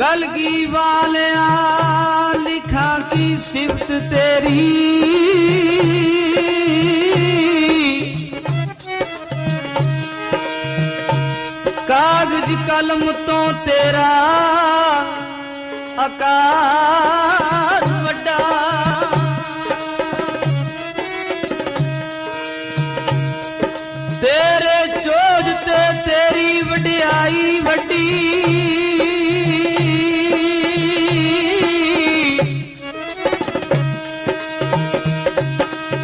कलगी वालिया लिखा की सिफत तेरी। कागज़ कलम तो तेरा अकार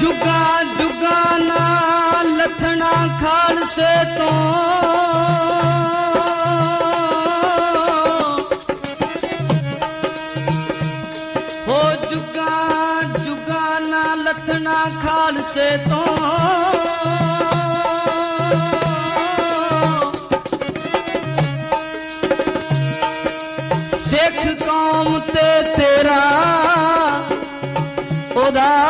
जुगा जुगाना लथना खालो हो जुगा जुगाना लथना খোদা